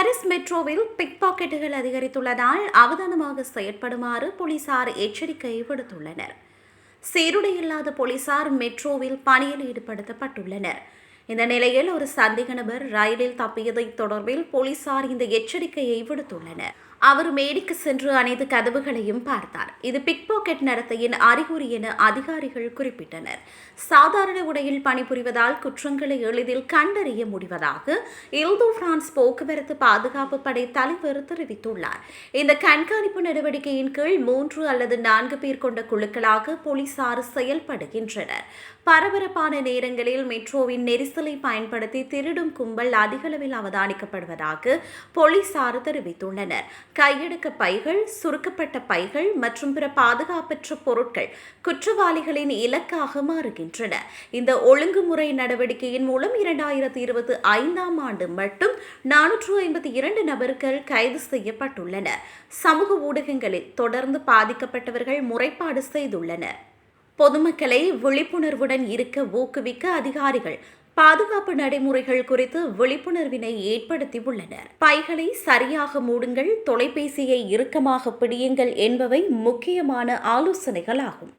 Paris மெட்ரோவில் big பாக்கெட்டுகள் அதிகரித்துள்ளதால் அவதானமாக செயற்படுமாறு போலீசார் எச்சரிக்கை விடுத்துள்ளனர். சீருடையில்லாத போலீசார் மெட்ரோவில் பணியில் ஈடுபடுத்தப்பட்டுள்ளனர். இந்த நிலையில் ஒரு சந்தேக நபர் ரயிலில் தப்பியதை தொடர்பில் போலீசார் இந்த எச்சரிக்கையை விடுத்துள்ளனர். அவர் மேடிக்கு சென்று அனைத்து கதவுகளையும் பார்த்தார். இது பிக் பாக்கெட் நடத்தையின் அறிகுறி என அதிகாரிகள் குறிப்பிட்டனர். சாதாரண உடையில் பணிபுரிவதால் குற்றங்களை எளிதில் கண்டறிய முடிவதாக இல்தோ பிரான்ஸ் போக்குவரத்து பாதுகாப்பு படை தலைவர் தெரிவித்துள்ளார். இந்த கண்காணிப்பு நடவடிக்கையின் கீழ் மூன்று அல்லது நான்கு பேர் கொண்ட குழுக்களாக போலீசார் செயல்படுகின்றனர். பரபரப்பான நேரங்களில் மெட்ரோவின் நெரிசலை பயன்படுத்தி திருடும் கும்பல் அதிகளவில் அவதானிக்கப்படுவதாக போலீசார் தெரிவித்துள்ளனர். கையெடுக்க பைகள் சுருக்கப்பட்ட பைகள் மற்றும் பிற பாதுகாப்பற்ற பொருட்கள் குற்றவாளிகளின் இலக்காக மாறுகின்றன. இந்த ஒழுங்குமுறை நடவடிக்கையின் மூலம் இரண்டாயிரத்தி இருபத்தி ஐந்தாம் ஆண்டு மட்டும் நானூற்று ஐம்பத்தி இரண்டு நபர்கள் கைது செய்யப்பட்டுள்ளனர். சமூக ஊடகங்களில் தொடர்ந்து பாதிக்கப்பட்டவர்கள் முறைப்பாடு செய்துள்ளனர். பொதுமக்களை விழிப்புணர்வுடன் இருக்க ஊக்குவிக்க அதிகாரிகள் பாதுகாப்பு நடைமுறைகள் குறித்து விழிப்புணர்வினை ஏற்படுத்தியுள்ளனர். பைகளை சரியாக மூடுங்கள் தொலைபேசியை இறுக்கமாக பிடியுங்கள் என்பவை முக்கியமான ஆலோசனைகளாகும்.